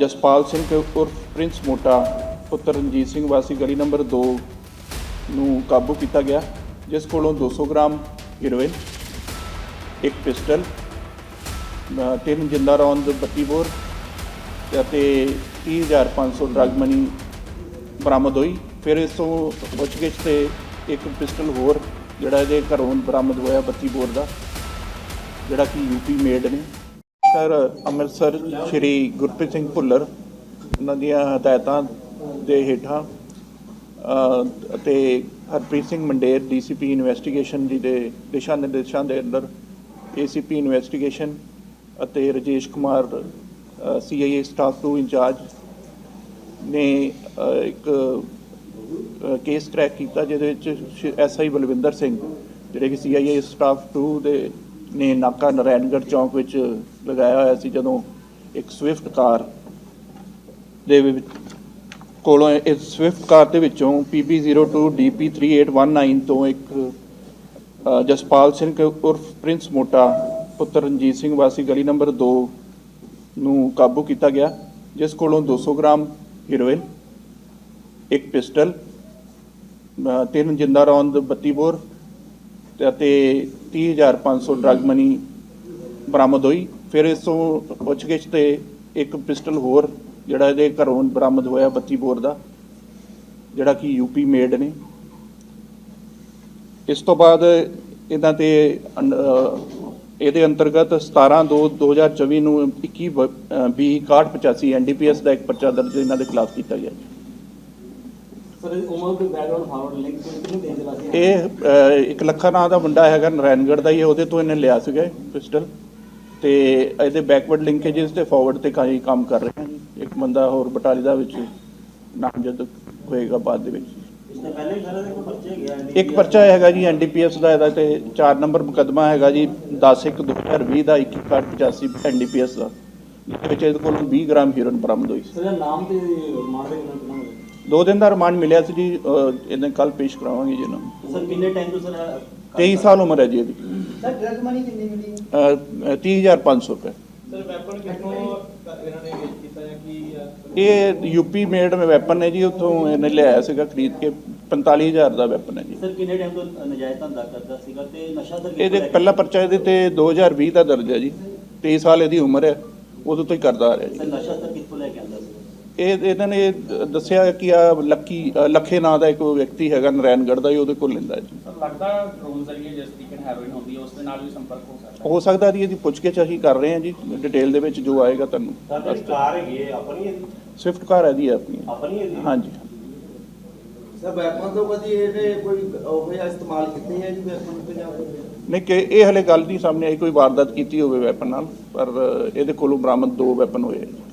ਜਸਪਾਲ ਸਿੰਘ ਉਰਫ ਪ੍ਰਿੰਸ ਮੋਟਾ, ਪੁੱਤਰ ਰਣਜੀਤ ਸਿੰਘ ਵਾਸੀ ਗਲੀ ਨੰਬਰ 2 ਨੂੰ ਕਾਬੂ ਕੀਤਾ ਗਿਆ, ਜਿਸ ਕੋਲੋਂ 200 ਗ੍ਰਾਮ ਹੀਰੋਇਨ, ਇੱਕ ਪਿਸਟਲ ਤਿੰਨ ਜਿੰਦਾ ਰੌਂਦ 32 ਬੋਰ ਅਤੇ 30500 ਡਰਗ ਮਨੀ ਬਰਾਮਦ ਹੋਈ। ਫਿਰ ਇਸ ਤੋਂ ਪੁੱਛਗਿੱਛ ਤੇ ਇੱਕ ਪਿਸਟਲ ਹੋਰ, ਜਿਹੜਾ ਇਹਦੇ ਘਰੋਂ ਬਰਾਮਦ ਹੋਇਆ 32 ਬੋਰ ਦਾ, ਜਿਹੜਾ ਕਿ ਯੂਪੀ ਮੇਡ ਨੇ। ਸਰ ਅੰਮ੍ਰਿਤਸਰ ਸ਼੍ਰੀ ਗੁਰਪ੍ਰੀਤ ਸਿੰਘ ਭੁੱਲਰ, ਉਹਨਾਂ ਦੀਆਂ ਹਦਾਇਤਾਂ ਦੇ ਹੇਠਾਂ ਅਤੇ ਹਰਪ੍ਰੀਤ ਸਿੰਘ ਮੰਡੇਰ, ਡੀਸੀਪੀ ਇਨਵੈਸਟੀਗੇਸ਼ਨ ਜੀ ਦੇ ਦਿਸ਼ਾ ਨਿਰਦੇਸ਼ਾਂ ਦੇ ਅੰਦਰ ਏਸੀਪੀ ਇਨਵੈਸਟੀਗੇਸ਼ਨ ਅਤੇ Rajesh Kumar CIA staff two incharge ਨੇ ਇੱਕ ਕੇਸ ਕ੍ਰੈਕ ਕੀਤਾ ਜਿਹਦੇ ਵਿੱਚ ਐਸਆਈ ਬਲਵਿੰਦਰ ਸਿੰਘ, ਜਿਹੜੇ ਕਿ ਸੀਆਈਏ ਸਟਾਫ 2 ਦੇ ਨੇ ਨਾਕਾ ਨਰੈਣਗੜ੍ਹ ਚੌਂਕ ਵਿੱਚ ਲਗਾਇਆ ਹੋਇਆ ਸੀ ਜਦੋਂ ਇੱਕ ਸਵਿਫਟ ਕਾਰ ਦੇ ਵਿੱਚ ਕੋਲੋਂ ਇਸ ਸਵਿਫਟ ਕਾਰ ਦੇ ਵਿੱਚੋਂ PB02 DP3819 ਤੋਂ ਇੱਕ ਜਸਪਾਲ ਸਿੰਘ ਉਰਫ ਪ੍ਰਿੰਸ ਮੋਟਾ ਪੁੱਤਰ ਰਣਜੀਤ ਸਿੰਘ ਵਾਸੀ ਗਲੀ ਨੰਬਰ 2 ਨੂੰ ਕਾਬੂ ਕੀਤਾ ਗਿਆ, ਜਿਸ ਕੋਲੋਂ 200 ਗ੍ਰਾਮ ਹੀਰੋਇਨ, ਇੱਕ ਪਿਸਟਲ ਤਿੰਨ ਜਿੰਦਾ ਰੌਂਦ 32 ਬੋਰ ਤੇ ਅਤੇ 30500 ਡਰਗ ਮਨੀ ਬਰਾਮਦ ਹੋਈ। ਫਿਰ ਇਸ ਤੋਂ ਪੁੱਛਗਿੱਛ ਤੇ ਇੱਕ ਪਿਸਟਲ ਹੋਰ ਜਿਹੜਾ ਇਹਦੇ ਘਰੋਂ ਬਰਾਮਦ ਹੋਇਆ 32 ਬੋਰ ਦਾ ਜਿਹੜਾ ਕਿ ਯੂਪੀ ਮੇਡ ਨੇ। ਇਸ ਤੋਂ ਬਾਅਦ ਇਹਨਾਂ ਤੇ ਇਹਦੇ ਅੰਤਰਗਤ 17 2 2024 ਨੂੰ 21 ਬ- ਅ, 20 6185 ਐਨਡੀਪੀਐਸ ਦਾ ਇੱਕ ਪਰਚਾ ਦਰਜ ਇਹਨਾਂ ਦੇ ਖਿਲਾਫ ਕੀਤਾ ਗਿਆ। ਸਰ ਉਮਰ ਦੇ ਬੈਕਗ੍ਰਾਉਂਡ ਫਾਰਵਰਡ ਲਿੰਕ ਕਿਹਨੂੰ ਦੇਣ ਦੇ ਵਾਸਤੇ ਇਹ ਇੱਕ ਲੱਖਾ ਨਾਂ ਦਾ ਮੁੰਡਾ ਹੈਗਾ ਨਰੈਣਗੜ੍ਹ ਦਾ ਹੈ, ਉਹਦੇ ਤੋਂ ਇਹਨੇ ਲਿਆ ਸੀਗਾ ਪਿਸਟਲ। ਤੇ ਇਹਦੇ ਬੈਕਵਰਡ ਲਿੰਕੇजेस ਤੇ ਫਾਰਵਰਡ ਤੇ ਕਾਈ ਕੰਮ ਕਰ ਰਹੇ ਹਾਂ ਇੱਕ ਬੰਦਾ ਹੋਰ ਬਟਾਲੀ ਦਾ ਵਿੱਚ ਨਾਮਜ਼ਦ ਹੋਏਗਾ ਬਾਅਦ ਦੇ ਵਿੱਚ। ਇਸਨੇ ਪਹਿਲੇ ਵੀ ਸਾਰਾ ਦੇ ਕੋਈ ਬੱਚੇ ਗਿਆ ਇੱਕ ਪਰਚਾ ਹੈਗਾ ਜੀ ਐਨਡੀਪੀਐਸ ਦਾ ਇਹਦਾ ਤੇ 4 ਨੰਬਰ ਮੁਕੱਦਮਾ ਹੈਗਾ ਜੀ 10 1 2020 ਦਾ 2185 ਐਨਡੀਪੀਐਸ ਦਾ ਜਿਹਦੇ ਵਿੱਚ ਇਹਦੇ ਕੋਲ 20 ਗ੍ਰਾਮ ਹੀਰੋਇਨ ਬਰਾਮਦ ਹੋਈ ਸੀ। ਨਾਮ ਤੇ ਮਾਰਦੇ ਕਿੰਨਾ ਕਿੰਨਾ ਦੋ ਦਿਨ ਦਾ ਰਿਮਾਂਡ ਮਿਲਿਆ ਸੀ ਜੀ ਇਹਨੇ ਕੱਲ ਪੇਸ਼ ਕਰਾਵਾਂਗੇ ਜੀ ਇਹਨਾਂ ਨੂੰ। ਸਰ ਕਿੰਨੇ ਟਾਈਮ ਤੋਂ ਸਰ 23 ਸਾਲ ਉਮਰ ਹੈ ਜੀ ਇਹਦੀ। ਸਰ ਡਰਗ ਮਨੀ ਕਿੰਨੀ ਮਿਲੀ? ਅ, ਅ, 30500 ਰੁਪਏ। ਸਰ ਵੈਪਨ ਕਿੱਥੋਂ ਇਹਨਾਂ ਨੇ ਵੇਚ ਕੀਤਾ ਜਾਂ ਕੀ ਆ? ਇਹ ਯੂਪੀ ਮੇਡ ਵੈਪਨ ਹੈ ਜੀ ਉੱਥੋਂ ਇਹਨੇ ਲਿਆਇਆ ਸੀਗਾ ਖਰੀਦ ਕੇ। 45000 ਦਾ ਵੈਪਨ ਹੈ ਜੀ। ਸਰ ਕਿੰਨੇ ਟਾਈਮ ਤੋਂ ਨਜਾਇਜ਼ ਧੰਦਾ ਕਰਦਾ ਸੀਗਾ ਤੇ ਨਸ਼ਾ ਸਰ ਕਿੱਥੋਂ ਇਹਦੇ ਲੈ ਕੇ- ਪਹਿਲਾ ਪਰਚਾ ਇਹਦੇ ਤੇ 2020 ਦਾ ਦਰਜ ਹੈ ਜੀ। 23 ਸਾਲ ਇਹਦੀ ਉਮਰ ਹੈ ਉਦੋਂ ਤੋਂ ਹੀ ਕਰਦਾ ਆ ਰਿਹਾ ਸਰ ਜੀ ਨਸ਼ਾ ਸਰ ਕਿੱਥੋਂ ਲੈ ਕੇ ਆਉਂਦਾ ਸੀ? ਇਹ ਇਹਨਾਂ ਨੇ ਦੱਸਿਆ ਕਿ ਆ ਲੱਕੀ ਲੱਖੇ ਨਾਂ ਦਾ ਇੱਕ ਵਿਅਕਤੀ ਹੈਗਾ ਨਰੈਣਗੜ੍ਹ ਦਾ ਹੀ ਉਹਦੇ ਕੋਲ ਲੈਂਦਾ ਜੀ। ਸਰ ਲੱਗਦਾ ਡਰੋਨ ਜ਼ਰੀਏ ਜਿਸ ਤਰੀਕੇ ਨਾਲ ਹੈਰੋਇਨ ਹੁੰਦੀ ਹੈ ਉਸ ਦੇ ਨਾਲ ਵੀ ਸੰਪਰਕ ਹੋ ਸਕਦਾ ਹੈ? ਸਕਦਾ ਜੀ ਇਹਦੀ ਪੁੱਛਗਿੱਛ ਅਸੀਂ ਕਰ ਰਹੇ ਹਾਂ ਜੀ ਡਿਟੇਲ ਦੇ ਵਿੱਚ ਜੋ ਆਏਗਾ ਤੁਹਾਨੂੰ। ਕਾਰ ਹੈਗੀ ਹੈ ਆਪਣੀ ਹੈ ਸਵਿਫਟ ਕਾਰ ਹੈ ਜੀ ਆਪਣੀ ਆਪਣੀ ਹੈ ਹਾਂਜੀ। ਸਰ ਵੈਪਨ ਤੋਂ ਕਦੀ ਇਹਨੇ ਕੋਈ ਉਹ ਜਿਹਾ ਇਸਤੇਮਾਲ ਕੀਤੇ ਹੈ ਜੀ ਵੈਪਨ ਪੰਜਾਬ ਦੇ ਨਹੀਂ ਕਿ ਇਹ ਹਲੇ ਗੱਲ ਨਹੀਂ ਸਾਹਮਣੇ ਆਈ ਕੋਈ ਵਾਰਦਾਤ ਕੀਤੀ ਹੋਵੇ ਵੈਪਨ ਨਾਲ ਪਰ ਅ, ਇਹਦੇ ਕੋਲੋਂ ਬਰਾਮਦ ਦੋ ਵੈਪਨ ਹੋਏ ਆ ਜੀ।